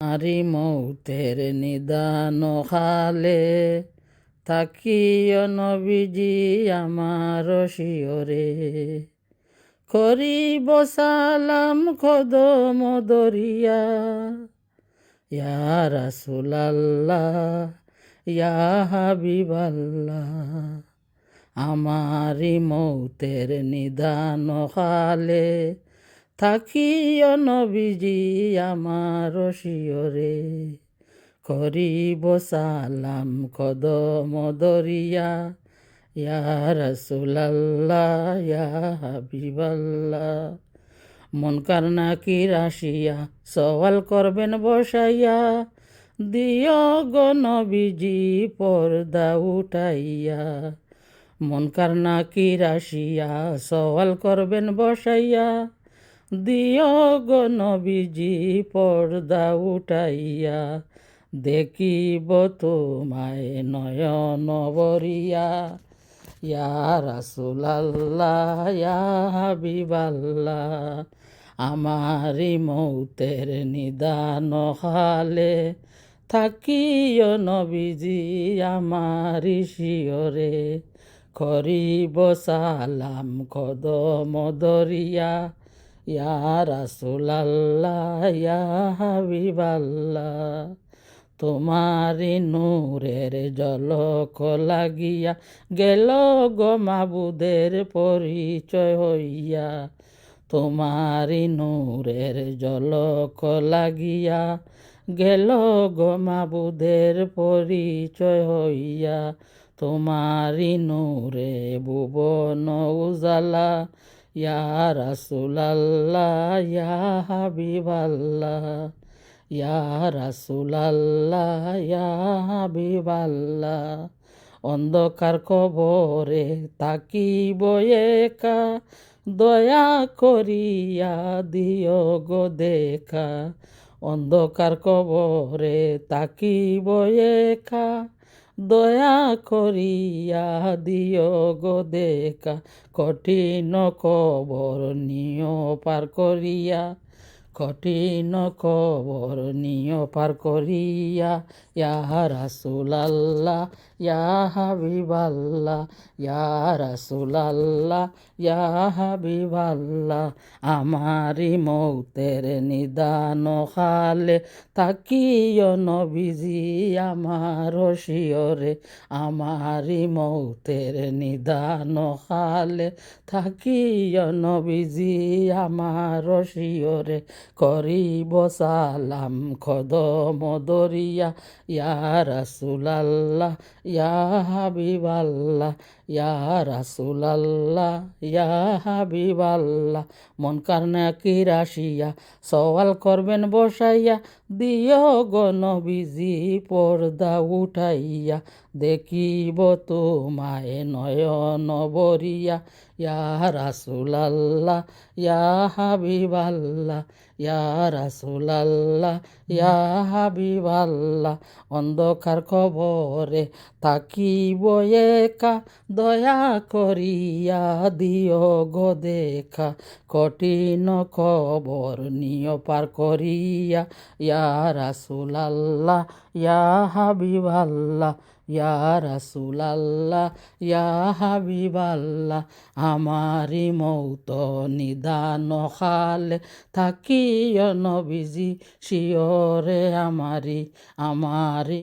আরি মৌতের নিদান খালে তাকিও নবীজি আমার শিওরে করিব সালাম কদম দরিয়া ইয়া রাসুলাল্লাহ, ইয়া হাবিবাল্লাহ। আমারি মৌতের নিদান খালে থাকিও নবীজি আমার শিওরে করিব সালাম কদম দরিয়া। ইয়া রসুলাল্লাহ, ইয়া হাবিবাল্লাহ। মন কারনা কি রাশিয়া, সওয়াল করবেন বসাইয়া। দিও গো নবীজি পর্দা উঠাইয়া। মন কারনা কি রাশিয়া, সওয়াল করবেন বসাইয়া। দিও গো নবীজি পর্দা উঠাইয়া, দেখিব তোমায় নয়ন বরিয়া ইয়া রাসুলাল্লাহ, ইয়া আমারি মৌতের নিদান হালে। থাকিও নবীজি আমারি শিয়রে, করিব সালাম কদম দরিয়া। ইয়া রাসুলাল্লাহ, ইয়া হাবিবাল্লাহ তোমারি নূরের জলক লাগিয়া গেল গো মাবুদের পরিচয় হইয়া তোমারি নূরের জলক লাগিয়া গেল গো মাবুদের পরিচয় হইয়া তোমারি নূরে ভুবন উজালা ইয়া রাসুলাল্লাহ, ইয়া হাবিবাল্লাহ, ইয়া রাসুলাল্লাহ, ইয়া হাবিবাল্লাহ, অন্ধকার কবরে তাকিব একা, দয়া করিয়া দিও গো দেখা, অন্ধকার কবরে তাকিব একা দয়া করিয়া দিও গো দেখা কঠিন কবর নিয় পার করিয়া। কঠিন কবর নিয় পার করিয়া, ইয়া রাসুলাল্লাহ, ইয়া হাবিবাল্লাহ, ইয়া রাসুলাল্লাহ, ইয়া হাবিবাল্লাহ, আমারি মৌতের নিদান খালে তাকিও নবীজি আমার শিয়রে, আমারি মৌতের নিদান খালে থাকিও নবীজি আমার শিয়রে করিব সালাম খদম দরিয়া, ইয়া রাসুলাল্লাহ, ইয়া হাবিবাল্লাহ, ইয়া রাসুলাল্লাহ, ইয়া হাবিবাল্লাহ। মন কারনা কি রাশিয়া, সওয়াল করবেন বসাইয়া দিয় গো নবীজি পর্দা উঠাইয়া, দেখিব তোমায় নয়ন বরিয়া ইয়া রাসুলাল্লাহ, ইয়া হাবিবাল্লাহ ইয়া রাসুলাল্লাহ, ইয়া হাবিবাল্লাহ, অন্ধকার খবরে তাকিব একা, দয়া করিয়া দিও গো দেখা। কঠিন খবর নিয় পার করিয়া, ইয়া রাসুলাল্লাহ, ইয়া হাবিবাল্লাহ ইয়া রাসুলাল্লাহ ইয়া হাবিবাল্লাহ আমারি মৌত নিদান খালে থাকিও নবীজি শিওরে আমারি আমারি